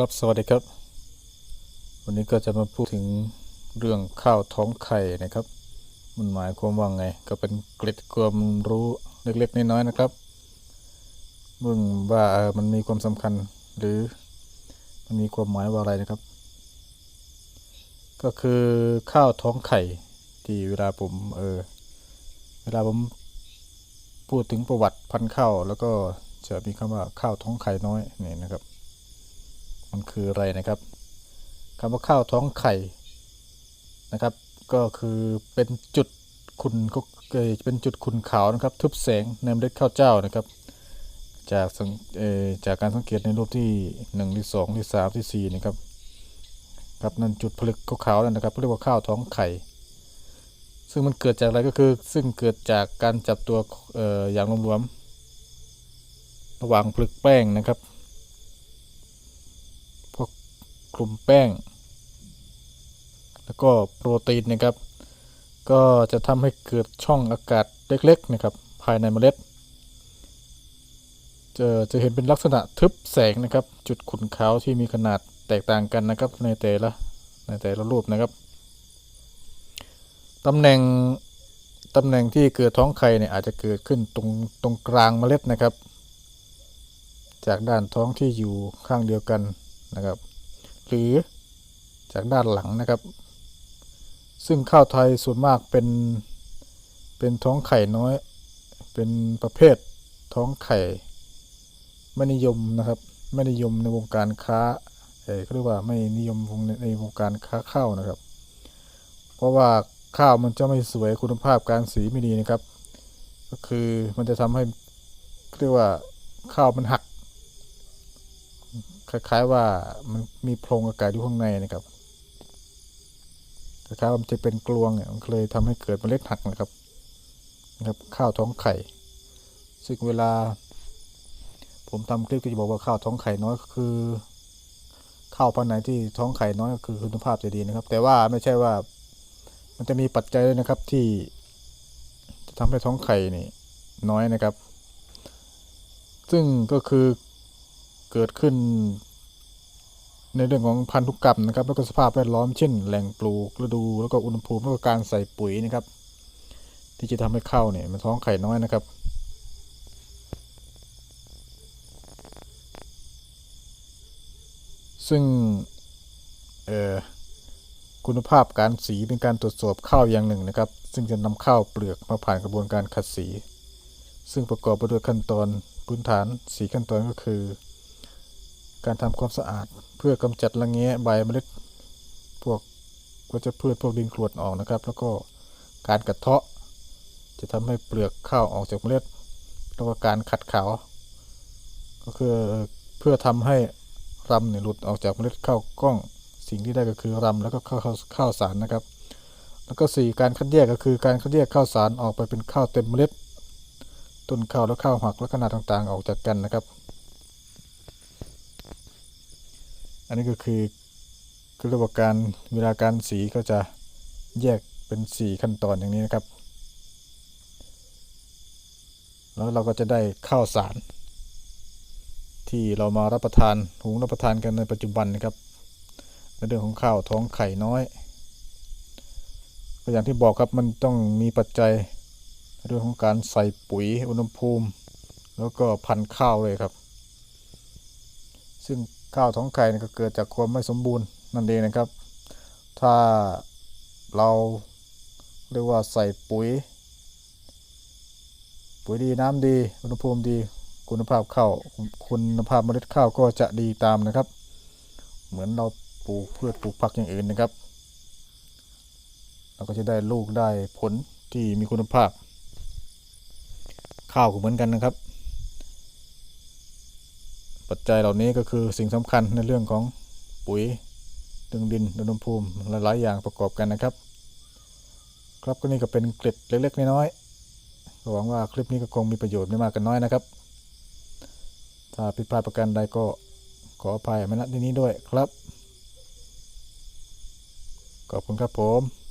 ครับสวัสดีครับ วันนี้ก็จะมาพูดถึงเรื่องข้าวท้องไข่นะครับ มันหมายความว่าไง ก็เป็นเกร็ดความรู้เล็กๆน้อยๆนะครับมึงว่ามันมีความสำคัญหรือมันมีความหมายว่าอะไรนะครับ ก็คือข้าวท้องไข่ที่เวลาผมเออเวลาผมพูดถึงประวัติพันธุ์ข้าวแล้วก็จะมีคำว่าข้าวท้องไข่น้อยนี่นะครับ มันคืออะไรนะครับคำว่าข้าวท้องไข่นะครับ ก็คือเป็นจุดขุนก็เป็นจุดขุนขาวนะครับ ทึบแสงในเมล็ดข้าวเจ้านะครับ จากจากการสังเกตในรูปที่หนึ่งที่สองที่สามที่สี่นะครับครับนั่นจุดผลึกขาวๆนั่นนะครับเรียกว่าข้าวท้องไข่ ซึ่งมันเกิดจากอะไรก็คือ ซึ่งเกิดจากการจับตัวอออย่างรวมๆระหว่างผลึกแป้งนะครับ กลุ่มแป้ง แล้วก็โปรตีนนะครับ ก็จะทำให้เกิดช่องอากาศเล็กๆนะครับภายในเมล็ด จะจะเห็นเป็นลักษณะทึบแสงนะครับ จุดขุ่นขาวที่มีขนาดแตกต่างกันนะครับในแต่ละในแต่ละรูปนะครับตำแหน่งตำแหน่งที่เกิดท้องไข่เนี่ยอาจจะเกิดขึ้นตรงตรงกลางเมล็ดนะครับ จากด้านท้องที่อยู่ข้างเดียวกันนะครับ หรือจากด้านหลังนะครับ ซึ่งข้าวไทยส่วนมากเป็นเป็นท้องไข่น้อย เป็นประเภทท้องไข่ ไม่นิยมนะครับ ไม่นิยมในวงการค้าเออเขาเรียกว่าไม่นิยมในวงการค้าข้าวนะครับ เพราะว่าข้าวมันจะไม่สวยคุณภาพการสีไม่ดีนะครับ ก็คือมันจะทำให้เรียกว่าข้าวมันหัก คล้าย ๆว่ามันมีโพรงอากาศอยู่ข้างในนะครับคล้ายๆมันจะเป็นกลวงเนี่ยมันเลยทำให้เกิดเมล็ดหักนะครับนะครับข้าวท้องไข่ ซึ่งเวลา ผมทำคลิปก็จะบอกว่าข้าวท้องไข่น้อยก็คือข้าวพันธุ์ไหนที่ท้องไข่น้อยก็คือคุณภาพจะดีนะครับ แต่ว่าไม่ใช่ว่า มันจะมีปัจจัยด้วยนะครับที่จะทำให้ท้องไข่นี่น้อยนะครับ ซึ่งก็คือ เกิดขึ้น ในเรื่องของพันธุกรรมนะครับ แล้วก็สภาพแวดล้อมเช่น แหล่งปลูกฤดู แล้วก็อุณหภูมิแล้วก็การใส่ปุ๋ยนะครับ ที่จะทำให้ข้าวเนี่ยมันท้องไข่น้อยนะครับซึ่งคุณภาพการสีเป็นการตรวจสอบข้าวอย่างหนึ่งนะครับ ซึ่งจะนำข้าวเปลือกมาผ่านกระบวนการขัดสี ซึ่งประกอบไปด้วยขั้นตอนพื้นฐานสีขั้นตอนก็คือ การทำความสะอาดเพื่อกำจัดระแงะใบเมล็ดพวกวัชพืชพวกดินกรวดออกนะครับ แล้วก็การกระเทาะ จะทำให้เปลือกข้าวออกจากเมล็ด แล้วก็การขัดขาวก็คือเพื่อทำให้รำเนี่ยหลุดออกจากเมล็ดข้าวกล้อง สิ่งที่ได้ก็คือรำแล้วก็ข้าวข้าวาวสารนะครับ แล้วก็สี่การคัดแยกก็คือการคัดแยกข้าวสารออกไปเป็นข้าวเต็มเมล็ด ต้นข้าวและข้าวหักและขนาดต่างๆ ออกจากกันนะครับ อันนี้ก็คือคือระบบการเวลาการสีก็จะแยกเป็นสี่ขั้นตอนอย่างนี้นะครับ แล้วเราก็จะได้ข้าวสาร ที่เรามารับประทานหุงรับประทานกันในปัจจุบันนะครับ ในเรื่องของข้าวท้องไข่น้อยก็อย่างที่บอกครับมันต้องมีปัจจัยเรื่องของการใส่ปุ๋ยอุณหภูมิ แล้วก็พันธุ์ข้าวเลยครับ ซึ่ง ข้าวท้องไข่ก็เกิดจากความไม่สมบูรณ์นั่นเองนะครับ ถ้าเราเรียกว่าใส่ปุ๋ย ปุ๋ยดีน้ำดีอุณหภูมิดีคุณภาพข้าวคุณภาพเมล็ดข้าวก็จะดีตามนะครับ เหมือนเราปลูกพืชปลูกผักอย่างอื่นนะครับ เราก็จะได้ลูกได้ผลที่มีคุณภาพ ข้าวก็เหมือนกันนะครับ ปัจจัยเหล่านี้ก็คือสิ่งสำคัญในเรื่องของปุ๋ยเรื่องดินอุณหภูมิหลายๆอย่างประกอบกันนะครับ ครับก็นี่ก็เป็นเกร็ดเล็ก ๆ น้อยๆก็หวังว่าคลิปนี้ก็คงมีประโยชน์ไม่มากก็นน้อยนะครับ ถ้าผิดพลาดประการใดก็ขออภัยมาณที่นี้ด้วยครับ ขอบคุณครับผม